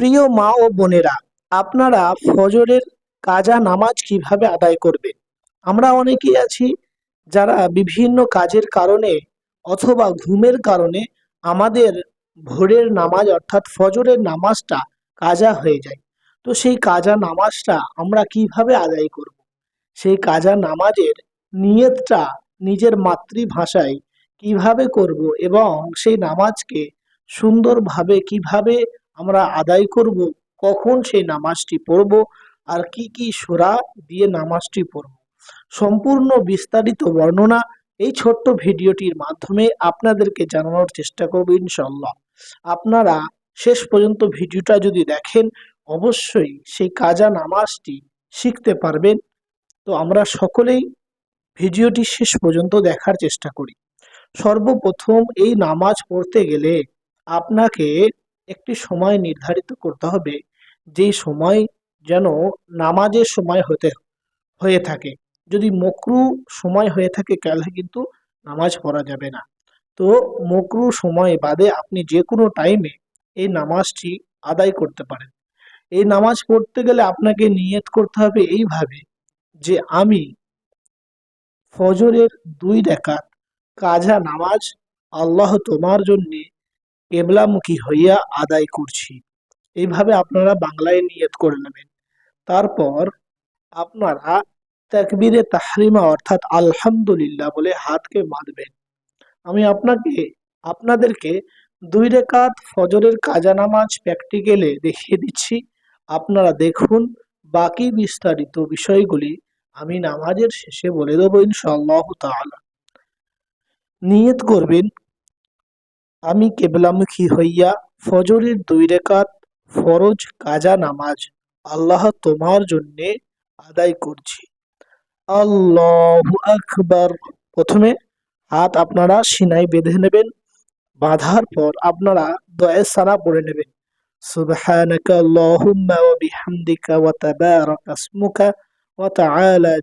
প্রিয় মা ও বোনেরা, আপনারা ফজরের কাজা নামাজ কীভাবে আদায় করবেন? আমরা অনেকেই আছি যারা বিভিন্ন কাজের কারণে অথবা ঘুমের কারণে আমাদের ভোরের নামাজ অর্থাৎ ফজরের নামাজটা কাজা হয়ে যায়। তো সেই কাজা নামাজটা আমরা কীভাবে আদায় করব? সেই কাজা নামাজের নিয়তটা নিজের মাতৃভাষায় কীভাবে করব এবং সেই নামাজকে সুন্দরভাবে কীভাবে আমরা আদায় করব, কখন সেই নামাজটি পড়ব আর কি কি সূরা দিয়ে নামাজটি পড়ব। সম্পূর্ণ বিস্তারিত বর্ণনা এই ছোট্ট ভিডিওটির মাধ্যমে আপনাদেরকে জানানোর চেষ্টা করব ইনশাল্লাহ আপনারা শেষ পর্যন্ত ভিডিওটা যদি দেখেন, অবশ্যই সেই কাজা নামাজটি শিখতে পারবেন। তো আমরা সকলেই ভিডিওটি শেষ পর্যন্ত দেখার চেষ্টা করি। সর্বপ্রথম এই নামাজ পড়তে গেলে আপনাকে একটি সময় নির্ধারিত করতে হবে যে সময় যেন নামাজের সময় হতে, হয়ে থাকে। যদি মকরু সময় হয়ে থাকে, তাহলে কিন্তু নামাজ পড়া যাবে না। তো মকরু সময় বাদে আপনি যে কোনো টাইমে এই নামাজটি আদায় করতে পারেন। এই নামাজ পড়তে গেলে আপনাকে নিয়ত করতে হবে এইভাবে যে আমি ফজরের দুই রেখাত কাজা নামাজ আল্লাহ তোমার জন্যে কেবলামুখী হইয়া আদায় করছি। এইভাবে আপনারা বাংলায় নিয়ত করে নেবেন। তারপর আপনারা তাকবিরে তাহরিমা অর্থাৎ আলহামদুলিল্লাহ বলে হাতকে বাঁধবেন। আমি আপনাকে, আপনাদেরকে দুই রেখাত ফজরের কাজা নামাজ প্র্যাকটিক্যালে দেখিয়ে দিচ্ছি। আপনারা দেখুন বাকি বিস্তারিত বিষয়গুলি আমি নামাজের শেষে বলে দেবো ইনশাআল্লাহ তাআলা। নিয়ত করবেন আমি কেবলামুখী হইয়া ফজরের দুই রেখাত ফরজ কাজা নামাজ আল্লাহ তোমার জন্যে আদায় করছি। আল্লাহু প্রথমে হাত আপনারা সিনাই বেঁধে নেবেন, বাঁধার পর আপনারা দয়ের সারা পড়ে নেবেন। সুবহানাকা আল্লাহুম্মা ওয়া বিহামদিকা ওয়া তাবারাকা ইসমুকা ওয়া তাআলা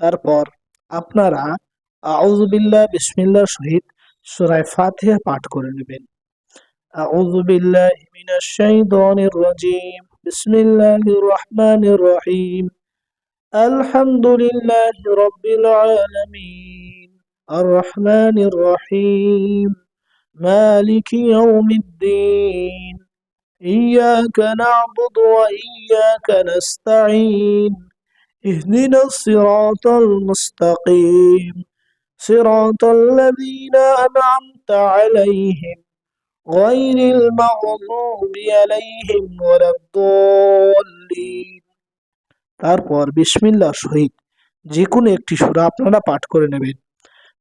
তারপর আপনারা আউযু বিল্লাহ বিসমিল্লাহ সহিত সূরা ফাতিহা পাঠ করে নেবেন আউযু বিল্লাহি মিনাশ শাইতানির রাজীম বিসমিল্লাহির রহমানির রহিম আলহামদুলিল্লাহি রাব্বিল আলামিন আর রহমানির রহিম مالك يوم الدين إياك نعبد وإياك نستعين اهدنا الصراط المستقيم صراط الذين أنعمت عليهم غير المغضوب عليهم ولا الضالين তারপর বিসমিল্লাহ সহিত যে কোনো একটি সূরা আপনারা পাঠ করে নেবেন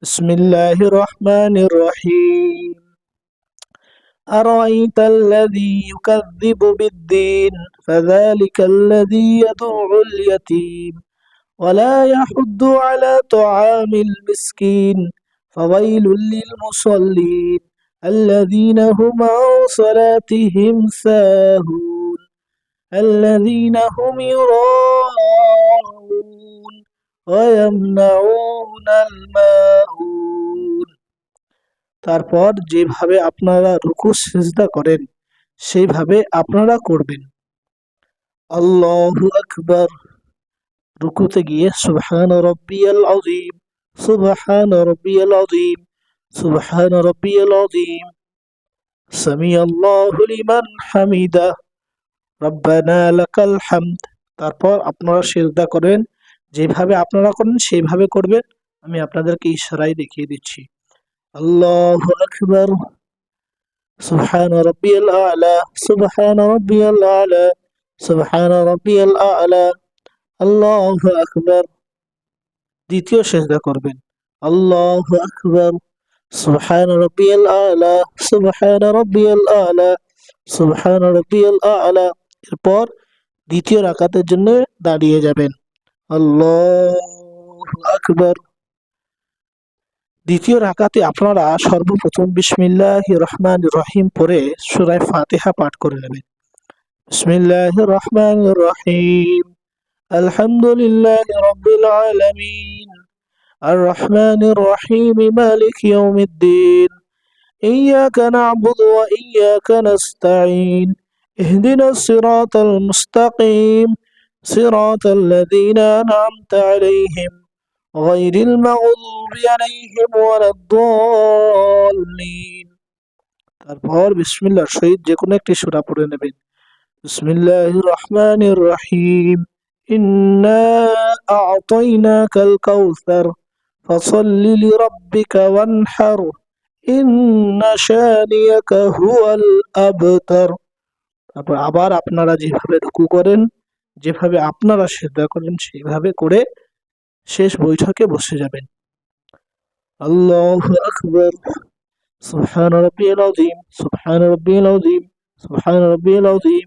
বিসমিল্লাহির রহমানির রহিম أرأيت الذي يكذب بالدين فذلك الذي يدعو اليتيم ولا يحض على طعام المسكين فويل للمصلين الذين هم عن صلاتهم ساهون الذين هم يراءون ويمنعون الماعون তারপর যেভাবে আপনারা রুকু সিজদা করেন সেইভাবে আপনারা করবেন আল্লাহু আকবার রুকুতে গিয়ে, সুবহান রব্বিয়াল আযীম, সুবহান রব্বিয়াল আযীম, সুবহান রব্বিয়াল আযীম সামি আল্লাহু লিমান হামিদা, রব্বানা লাকাল হামদ। তারপর আপনারা সিজদা করেন, যেভাবে আপনারা করেন, সেইভাবে করবেন। আমি আপনাদেরকে ইশারায় দেখিয়ে দিচ্ছি। আল্লাহু আকবার। সুবহান রব্বিয়াল আ'লা, সুবহান রব্বিয়াল আ'লা, সুবহান রব্বিয়াল আ'লা। আল্লাহু আকবার। দ্বিতীয় সেজদা করবেন। আল্লাহু আকবার। আ'লা আ'লা আ'লা। এরপর দ্বিতীয় রাকাতের জন্য দাঁড়িয়ে যাবেন। আল্লাহু আকবার। দ্বিতীয় রাকাতে আপনারা সর্বপ্রথম বিসমিল্লাহ রহমান রহিম পরে সুরায় ফাতেহা পাঠ করে নেবেন। বিসমিল্লাহ রহমান রহিম। আলহামদুলিল্লাহ রব্বিল আলামিন আর রহমান রহিম মালিক ইয়াউমিদ্দিন إياك نعبد وإياك نستعين اهدنا الصراط المستقيم صراط الذين أنعمت عليهم غير المغضوب عليهم ولا الضالين তারপর বিসমিল্লাহর সহিত যে কোনো একটি সূরা পড়ে নেবেন বিসমিল্লাহির রহমানির রহিম ইন্না আ'তাইনাকাল কাউসার ফসল্লি লিরাব্বিকা ওয়ানহার ইন্না শানিয়াকা হুয়াল আবতার তারপর আবার আপনারা যেভাবে রুকু করেন যেভাবে আপনারা সেদ্ধা করেন সেইভাবে করে শেষ বৈঠকে বসে যাবেন আল্লাহু আকবার سبحان ربي العظيم سبحان ربي العظيم سبحان ربي العظيم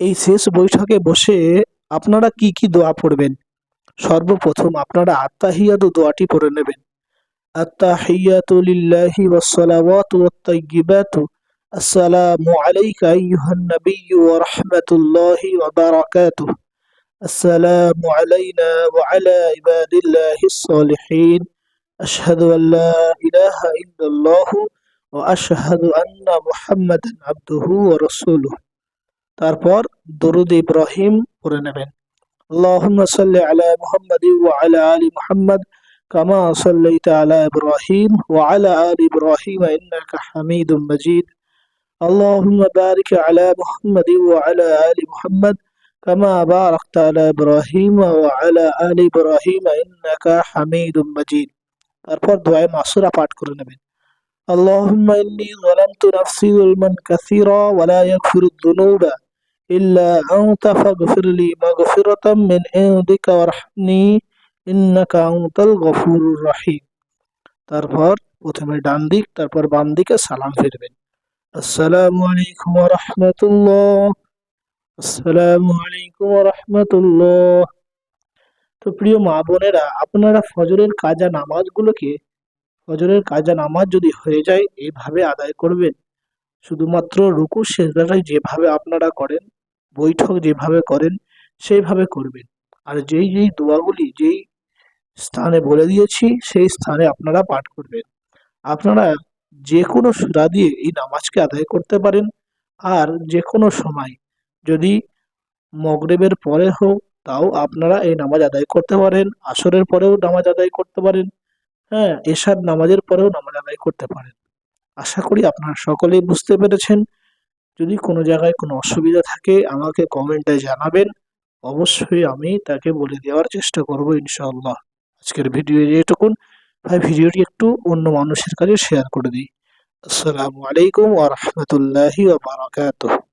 এই শেষ বৈঠকে বসে আপনারা কি কি দোয়া পড়বেন? সর্বপ্রথম আপনারা আত্মাহিয়াতু দোয়াটি পড়ে নেবেন। আত্তাহিয়াতু লিল্লাহি ওয়াসসালাওয়াতু আসসালামু আলাইকা আইয়ুহান নাবিয়্যু ওয়া রাহমাতুল্লাহি ওয়া বারাকাতুহু। আসসালামু আলাইনা ওয়া আলা ইবাদিল্লাহিস সালিহিন আশহাদু আল লা ইলাহা ইল্লাল্লাহু ওয়া আশহাদু আন্না মুহাম্মাদান আবদুহু ওয়া রাসূলুহু। তারপর দরুদ ইব্রাহিম পড়ে নেবেন اللهم صل على محمد وعلى آل محمد كما صليت على إبراهيم وعلى آل إبراهيم إنك حميد مجيد اللهم بارك على محمد وعلى آل محمد كما باركت على إبراهيم وعلى آل إبراهيم إنك حميد مجيد তারপর দোয়ায় মাসুরা পাঠ করে নেবেন اللهم إني ظلمت نفسي ظلما كثيرا ولا يغفر الذنوب إلا أنت فاغفر لي مغفرة من عندك وارحمني إنك أنت الغفور الرحيم তারপর প্রথমে ডান দিক তারপর বাম দিকে সালাম ফিরবেন আসসালামু আলাইকুম ওয়া রাহমাতুল্লাহ আসসালামু আলাইকুম ওয়া রাহমাতুল্লাহ তো প্রিয় মা বোনেরা আপনারা ফজরের কাজা নামাজগুলোকে ফজরের কাজা নামাজ যদি হয়ে যায় এইভাবে আদায় করবেন শুধুমাত্র রুকু সেজদাটাই যেভাবে আপনারা করেন বৈঠক যেভাবে করেন, সেইভাবে করবেন। আর যেই যেই দোয়াগুলি, যেই স্থানে বলে দিয়েছি, সেই স্থানে আপনারা পাঠ করবেন। আপনারা যে কোনো সুরা দিয়ে এই নামাজকে আদায় করতে পারেন। আর যে কোনো সময় যদি মগরেবের পরে হোক তাও আপনারা এই নামাজ আদায় করতে পারেন। আসরের পরেও নামাজ আদায় করতে পারেন। হ্যাঁ এশার নামাজের পরেও নামাজ আদায় করতে পারেন। আশা করি আপনারা সকলেই বুঝতে পেরেছেন। যদি কোনো জায়গায় কোনো অসুবিধা থাকে, আমাকে কমেন্টে জানাবেন। অবশ্যই আমি তাকে বলে দেওয়ার চেষ্টা করব ইনশাআল্লাহ। আজকের ভিডিও এটুকুন ভাই, ভিডিওটি একটু অন্য মানুষের কাছে শেয়ার করে দিই। আসসালামু আলাইকুম ওয়া বারাকাতুহু।